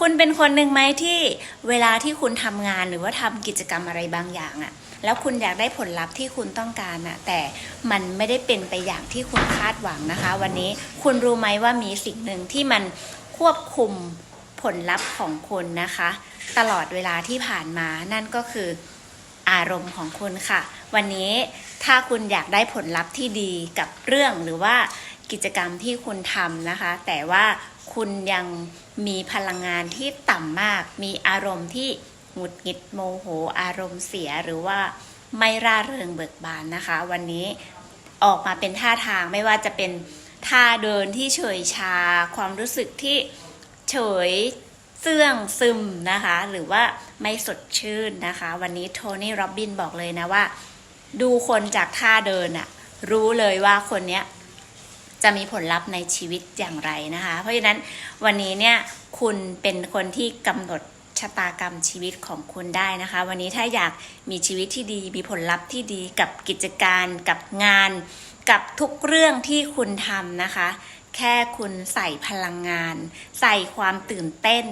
คุณเป็นคนหนึ่งไหมที่เวลาที่คุณทำงานหรือว่าทำกิจกรรมอะไรบางอย่างอะแล้วคุณอยากได้ผลลัพธ์ที่คุณต้องการอะแต่มันไม่ได้เป็นไปอย่างที่คุณคาดหวังนะคะ วันนี้คุณรู้ไหมว่ามีสิ่งหนึ่งที่มันควบคุมผลลัพธ์ของคุณนะคะ ตลอดเวลาที่ผ่านมานั่นก็คืออารมณ์ของคุณค่ะ วันนี้ถ้าคุณอยากได้ผลลัพธ์ที่ดีกับเรื่องหรือว่า กิจกรรมที่คุณทำนะคะ แต่ว่าคุณยังมีพลังงานที่ต่ำมาก มีอารมณ์ที่หงุดหงิดโมโห อารมณ์เสียหรือว่าไม่ร่าเริงเบิกบานนะคะ วันนี้ออกมาเป็นท่าทางไม่ว่าจะเป็นท่าเดินที่เฉยชา ความรู้สึกที่เฉยเสื่องซึมนะคะ หรือว่าไม่สดชื่นนะคะ วันนี้โทนี่โรบบินบอกเลยนะว่า ดูคนจากท่าเดินอะรู้เลยว่าคนเนี้ย จะมีผลลัพธ์ในชีวิตอย่างไรนะคะ เพราะฉะนั้นวันนี้เนี่ยคุณเป็นคนที่กำหนดชะตากรรมชีวิตของคุณได้นะคะ วันนี้ถ้าอยากมีชีวิตที่ดี มีผลลัพธ์ที่ดีกับกิจการกับงาน กับทุกเรื่องที่คุณทำนะคะ แค่คุณใส่พลังงาน ใส่ความตื่นเต้น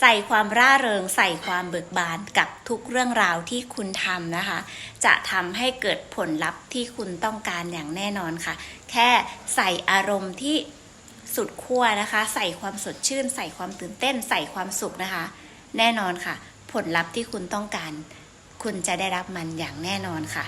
ใส่ความร่าเริง ใส่ความเบิกบานกับทุกเรื่องราวที่คุณทำนะคะ จะทำให้เกิดผลลัพธ์ที่คุณต้องการอย่างแน่นอนค่ะ แค่ใส่อารมณ์ที่สุดขั้วนะคะ ใส่ความสดชื่น ใส่ความตื่นเต้น ใส่ความสุขนะคะ แน่นอนค่ะ ผลลัพธ์ที่คุณต้องการ คุณจะได้รับมันอย่างแน่นอนค่ะ